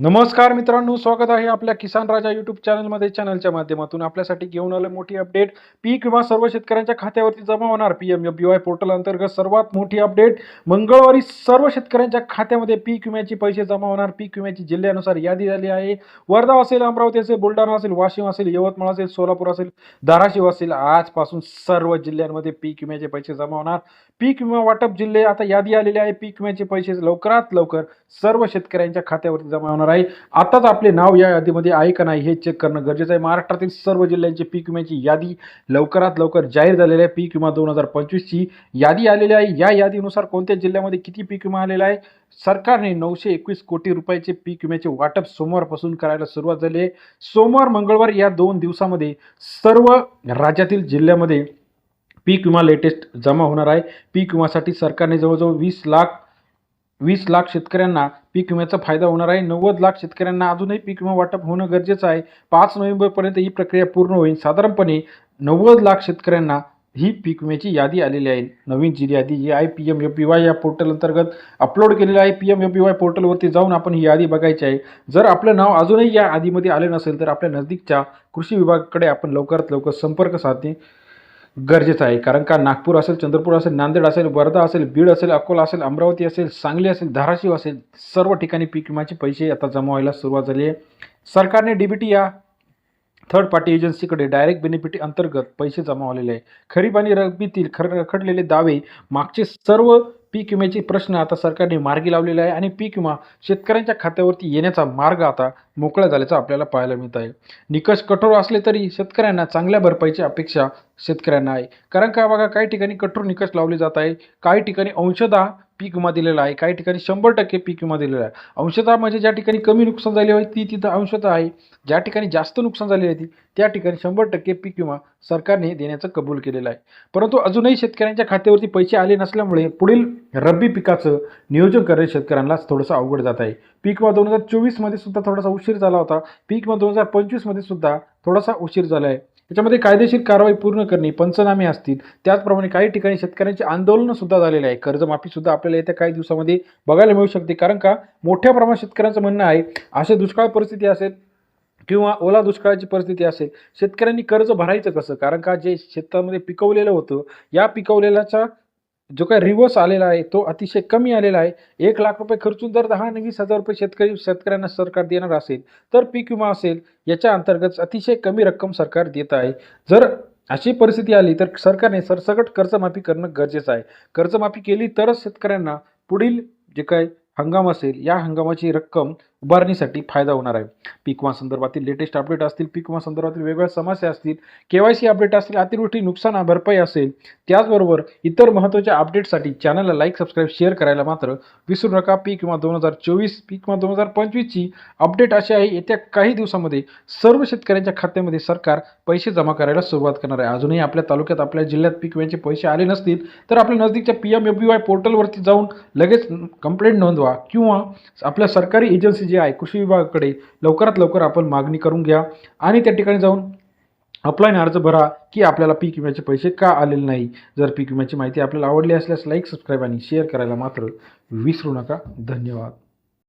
नमस्कार मित्रांनो स्वागत आहे आपल्या किसान राजा युट्यूब चॅनलमध्ये चॅनलच्या माध्यमातून आपल्यासाठी घेऊन आलं मोठी अपडेट पीक विमा सर्व शेतकऱ्यांच्या खात्यावरती जमा होणार. P M F Y portal अंतर्गत सर्वात मोठी अपडेट मंगळवारी सर्व शेतकऱ्यांच्या खात्यामध्ये पीक विम्याचे पैसे जमा होणार. पीक विम्याची जिल्ह्यानुसार यादी झाली आहे. वर्धा असेल अमरावती असेल बुलढाणा असेल वाशिम असेल यवतमाळ असेल सोलापूर असेल धाराशिव असेल आजपासून सर्व जिल्ह्यांमध्ये पीक विम्याचे पैसे जमा होणार. पीक विमा वाटप जिल्हे आता यादी आलेली आहे. पीक विम्याचे पैसे लवकरात लवकर सर्व शेतकऱ्यांच्या खात्यावरती जमा होणार. आहे. आताच आपले नाव या यादीमध्ये आहे का नाही हे चेक करणं गरजेचं आहे. महाराष्ट्रातील सर्व जिल्ह्यांची पीक विम्याची यादी लवकरात लवकर जाहीर झालेली आहे. पीक विमा दोन हजार पंचवीसची यादी आलेली आहे. या यादीनुसार कोणत्या जिल्ह्यामध्ये किती पीक विमा आलेला आहे? सरकारने नऊशे एकवीस कोटी रुपयाचे पीक विम्याचे वाटप सोमवारपासून करायला सुरुवात झाली आहे. सोमवार मंगळवार या दोन दिवसामध्ये सर्व राज्यातील जिल्ह्यामध्ये पीक विमा लेटेस्ट जमा होणार आहे. पीक विमासाठी सरकारने जवळजवळ वीस लाख वीस लाख शेतकऱ्यांना पीक विम्याचा फायदा होणार आहे. नव्वद लाख शेतकऱ्यांना अजूनही पीक विमा वाटप होणं गरजेचं आहे. पाच नोव्हेंबरपर्यंत ही प्रक्रिया पूर्ण होईल. साधारणपणे नव्वद लाख शेतकऱ्यांना ही पीक विम्याची यादी आलेली आहे. नवीन जी यादी जी आहे P M F P Y या पोर्टल अंतर्गत अपलोड केलेली आहे. P M F P Y पोर्टलवरती जाऊन आपण ही यादी बघायची आहे. जर आपलं नाव अजूनही या यादीमध्ये आले नसेल तर आपल्या नजदीकच्या कृषी विभागाकडे आपण लवकरात लवकर संपर्क साधणे गरजेचं आहे. कारण का नागपूर असेल चंद्रपूर असेल नांदेड असेल वर्धा असेल बीड असेल अकोला असेल अमरावती असेल सांगली असेल धाराशिव असेल सर्व ठिकाणी पीक विम्याचे पैसे आता जमा व्हायला सुरुवात झाली आहे. सरकारने डीबीटी या थर्ड पार्टी एजन्सीकडे डायरेक्ट बेनिफिट अंतर्गत पैसे जमा झालेले आहे. खरीप आणि रब्बीतील खर रखडलेले दावे मागचे सर्व पीक विम्याचे प्रश्न आता सरकारने मार्गी लावलेले आहे आणि पीक विमा शेतकऱ्यांच्या खात्यावरती येण्याचा मार्ग आता मोकळा झाल्याचा आपल्याला पाहायला मिळत आहे. निकष कठोर असले तरी शेतकऱ्यांना चांगल्या भरपाईची अपेक्षा शेतकऱ्यांना आहे. कारण का बघा काही ठिकाणी कठोर निकष लावले जात आहे काही ठिकाणी अंशतः पीक विमा दिलेला आहे. काही ठिकाणी शंभर टक्के पीक विमा दिलेला आहे. अंशतः म्हणजे ज्या ठिकाणी कमी नुकसान झाले आहे ती तिथं अंशतः आहे. ज्या ठिकाणी जास्त नुकसान झाले आहे ती त्या ठिकाणी शंभर टक्के पीक विमा सरकारने देण्याचं कबूल केलेलं आहे. परंतु अजूनही शेतकऱ्यांच्या खात्यावरती पैसे आले नसल्यामुळे पुढील रब्बी पिकाचं नियोजन करणे शेतकऱ्यांना थोडंसं अवघड जात आहे. पीक विमा दोन हजार चोवीसमध्ये सुद्धा थोडासा उशीर झाला होता. पीक विमा दोन हजार पंचवीसमध्ये सुद्धा थोडासा उशीर झाला आहे. त्याच्यामध्ये कायदेशीर कारवाई पूर्ण करणे पंचनामे असतील. त्याचप्रमाणे काही ठिकाणी शेतकऱ्यांचे आंदोलनं सुद्धा झालेले आहे. कर्जमाफीसुद्धा आपल्याला येत्या काही दिवसामध्ये बघायला मिळू शकते. कारण का? मोठ्या प्रमाणात शेतकऱ्यांचं म्हणणं आहे असे दुष्काळ परिस्थिती असेल किंवा ओला दुष्काळाची परिस्थिती असेल शेतकऱ्यांनी कर्ज भरायचं कसं? कारण का? जे शेतामध्ये पिकवलेलं होतं या पिकवलेल्याच्या जो काही रिवर्स आलेला आहे तो अतिशय कमी आलेला आहे. एक लाख रुपये खर्चून जर दहा आणि वीस हजार रुपये शेतकरी शेतकऱ्यांना सरकार देणार असेल तर पीक विमा असेल याच्या अंतर्गत अतिशय कमी रक्कम सरकार देत आहे. जर अशी परिस्थिती आली तर सरकारने सरसकट कर्जमाफी करणं गरजेचं आहे. कर्जमाफी केली तरच शेतकऱ्यांना पुढील जे काय हंगाम असेल या हंगामाची रक्कम उभारणीसाठी फायदा होणार आहे. पीक विमा संदर्भातील लेटेस्ट अपडेट असतील पीक विमा संदर्भातील वेगवेगळ्या समस्या असतील के वाय सी अपडेट असतील अतिवृष्टी नुकसान भरपाई असेल त्याचबरोबर इतर महत्त्वाच्या अपडेटसाठी चॅनलला लाईक सबस्क्राईब शेअर करायला मात्र विसरू नका. पीक विमा दोन हजार चोवीस पीक विमा दोन हजार पंचवीसची अपडेट अशी आहे येत्या काही दिवसामध्ये सर्व शेतकऱ्यांच्या खात्यामध्ये सरकार पैसे जमा करायला सुरुवात करणार आहे. अजूनही आपल्या तालुक्यात आपल्या जिल्ह्यात पीक विम्याचे पैसे आले नसतील तर आपल्या नजदीकच्या P M F B Y पोर्टलवरती जाऊन लगेच कंप्लेंट नोंदवा किंवा आपल्या सरकारी एजन्सी जी आहे कृषी विभागाकडे लवकरात लवकर आपण मागणी करून घ्या आणि त्या ठिकाणी जाऊन ऑफलाईन अर्ज भरा की आपल्याला पीक विम्याचे पैसे का आलेले नाही. जर पीक विम्याची माहिती आपल्याला आवडली असल्यास लाईक सबस्क्राईब आणि शेअर करायला मात्र विसरू नका. धन्यवाद.